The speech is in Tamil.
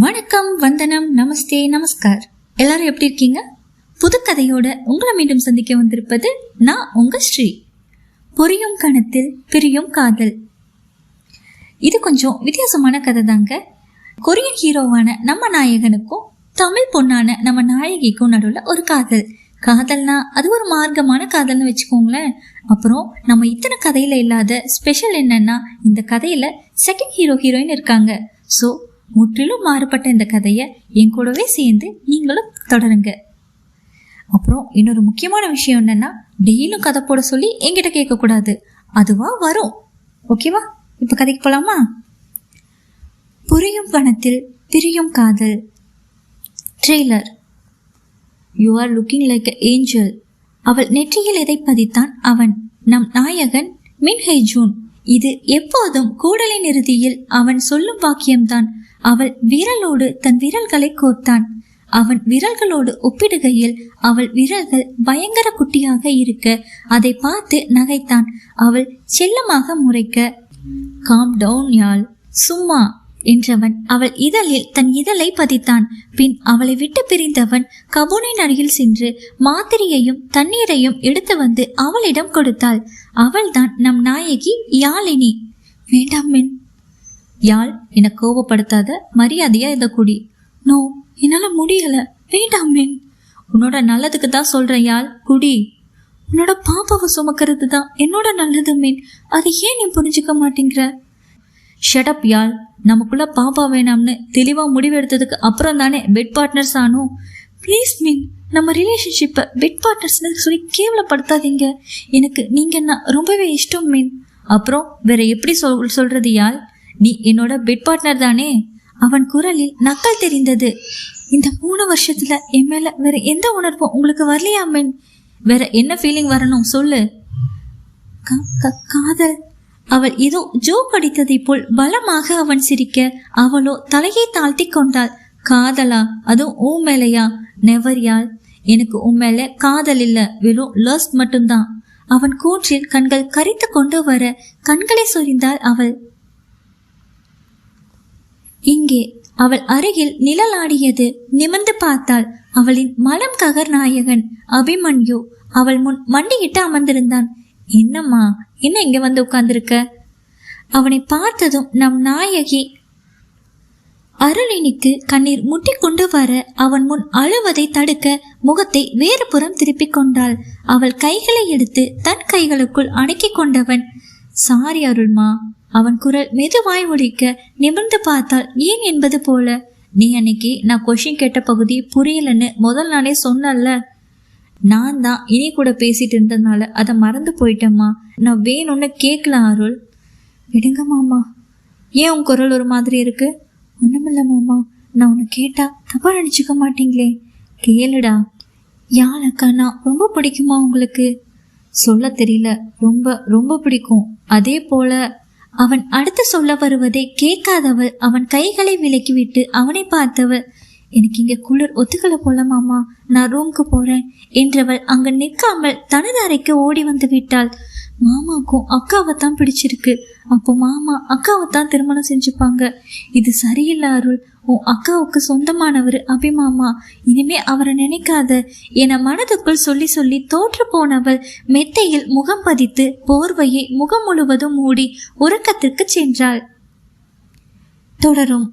வணக்கம் வந்தனம் நமஸ்தே நமஸ்கார். எல்லாரும் எப்படி இருக்கீங்க? புதுக்கதையோட உங்களை மீண்டும் சந்திக்க வந்திருப்பது நான் உங்க ஸ்ரீ. பொரியும் கணத்தில் பிரியும் காதல். இது கொஞ்சம் வித்தியாசமான கதை தாங்க கொரியன் ஹீரோவான நம்ம நாயகனுக்கும் தமிழ் பொண்ணான நம்ம நாயகிக்கும் நடுவில் ஒரு காதல். காதல்னா அது ஒரு மார்க்கமான காதல்னு வச்சுக்கோங்களேன். அப்புறம் நம்ம இத்தனை கதையில இல்லாத ஸ்பெஷல் என்னன்னா இந்த கதையில செகண்ட் ஹீரோ ஹீரோயின் இருக்காங்க. ஸோ முற்றிலும் மாறுபட்ட இந்த கதையை என் கூடவே சேர்ந்து நீங்களும் தொடருங்க. அப்புறம் இன்னொரு முக்கியமான விஷயம் என்னன்னா டெய்லியும் கதை போட சொல்லி என்கிட்ட கேட்கக்கூடாது. அதுவா வரும். ஓகேவா? இப்போ கதைக்கு போகலாமா புரியும் பணத்தில் பிரியும் காதல். Trailer you are looking like angel அவள் நெற்றியில் எதை பதித்தான் அவன்? நம் நாயகன் மின்ஹை ஜூன் இது எப்போதும் கூடலின் இறுதியில் அவன் சொல்லும் வாக்கியம்தான். அவள் விரலோடு தன் விரல்களை கோர்த்தான். அவன் விரல்களோடு ஒப்பிடுகையில் அவள் விரல்கள் பயங்கர குட்டியாக இருக்க அதை பார்த்து நகைத்தான். அவள் செல்லமாக முறைக்க காம் டவுன் யாழ். சும்மா என்றவன் அவள் இதழில் தன் இதழை பதித்தான். பின் அவளை விட்டு பிரிந்தவன் கபூனின் அருகில் சென்று மாத்திரையையும் தண்ணீரையும் எடுத்து வந்து அவளிடம் கொடுத்தாள். அவள்தான் நம் நாயகி யாழினி. வேண்டாம் மின். யாழ் என்னை கோபப்படுத்தாத மரியாதையா இதை குடி. நோ என்னால முடியல. வேண்டாம் மின். உன்னோட நல்லதுக்கு தான் சொல்றேன் யாழ் குடி. உன்னோட பாப்பாவை சுமக்கிறது தான் என்னோட நல்லது மீன். அதை ஏன் நீ புரிஞ்சுக்க மாட்டேங்கிற? ஷடப் யாழ் நமக்குள்ள பாப்பா வேணாம்னு தெளிவாக முடிவெடுத்ததுக்கு அப்புறம் தானே பெட் பார்ட்னர்ஸ் ஆனோம். ப்ளீஸ் மீன் நம்ம ரிலேஷன்ஷிப்பை பெட் பார்ட்னர்ஸ்னு சொல்லி கேவலப்படுத்தாதீங்க. எனக்கு நீங்கன்னா ரொம்பவே இஷ்டம் மீன் அப்புறம் வேற எப்படி சொல் சொல்றது யாழ் நீ என்னோட பெட் பார்ட்னர் தானே. அவன் குரலில் நக்கல் தெரிந்தது. இந்த மூணு வருஷத்துல என் மேல வேற எந்த உணர்வும் உங்களுக்கு வரலையா மீன் வேற என்ன ஃபீலிங் வரணும் சொல்லு. க- க- காதல் அவள் ஏதோ ஜோக் அடித்ததை போல் பலமாக அவன் சிரிக்க அவளோ தலையை தாழ்த்தி கொண்டாள். காதலா அதுவும் ஊ மேலையா? நெவர் யாழ் எனக்கு உன் மேல காதல் இல்ல வெறும் லஸ்ட் மட்டும்தான். அவன் கூற்றில் கண்கள் கரித்து கொண்டு வர கண்களை சொரிந்தாள் அவள். இங்கே அவள் அருகில் நிழலாடியது நிமிர்ந்து பார்த்தாள். அவளின் மனம் ககர் நாயகன் அபிமன்யு. அவள் முன் மண்டியிட்டு அமர்ந்திருந்தான். என்னம்மா? என்ன இங்க வந்து உட்கார்ந்துருக்க? அவனை பார்த்ததும் நம் நாயகி அருளினிக்கு கண்ணீர் முட்டி கொண்டு வர அவன் முன் அழுவதை தடுக்க முகத்தை வேறு புறம் திருப்பிக் கொண்டாள். அவள் கைகளை எடுத்து தன் கைகளுக்குள் அடக்கிக் கொண்டவன். சாரி அருள்மா அவன் குரல் மெதுவாய் ஒழிக்க நிமிர்ந்து பார்த்தால் ஏன் என்பது போல? நீ அன்னைக்கு நான் கொஷின் கேட்ட பகுதி புரியலன்னு முதல் நாளே சொன்னல்ல. நான் தான் இனி கூட பேசிட்டு இருந்ததுனால அதை மறந்து போயிட்டேம்மா. நான் வேணும்னு கேட்கல அருள். விடுங்க மாமா. ஏன் உன் குரல் ஒரு மாதிரி இருக்கு? ஒண்ணுமில்ல மாமா. நான் உன்னை கேட்டா தப்பா நினைச்சுக்க மாட்டீங்களே. கேளுடா. யாழக்கண்ணா ரொம்ப பிடிக்குமா உங்களுக்கு? சொல்ல தெரியல. ரொம்ப ரொம்ப பிடிக்கும். அதே போல அவன் அடுத்து சொல்ல வருவதை கேட்காதவள் அவன் கைகளை விலக்கிவிட்டு அவனை பார்த்தவள் எனக்கு இங்க குளிர் ஒத்துக்கல போல மாமா. நான் ரூம்க்கு போறேன். என்றவள் அங்கு நிற்காமல் தனது அறைக்கு ஓடி வந்து விட்டாள். மாமாக்கும் அக்காவை தான் பிடிச்சிருக்கு. அப்போ மாமா அக்காவை தான் திருமணம் செஞ்சுப்பாங்க. இது சரியில்லை அருள். உன் அக்காவுக்கு சொந்தமானவர் அபிமாமா. இனிமே அவரை நினைக்காத. என மனதுக்குள் சொல்லி சொல்லி தோற்று போனவள் மெத்தையில் முகம் பதித்து போர்வையை முகம் முழுவதும் மூடி உறக்கத்திற்கு சென்றாள். தொடரும்.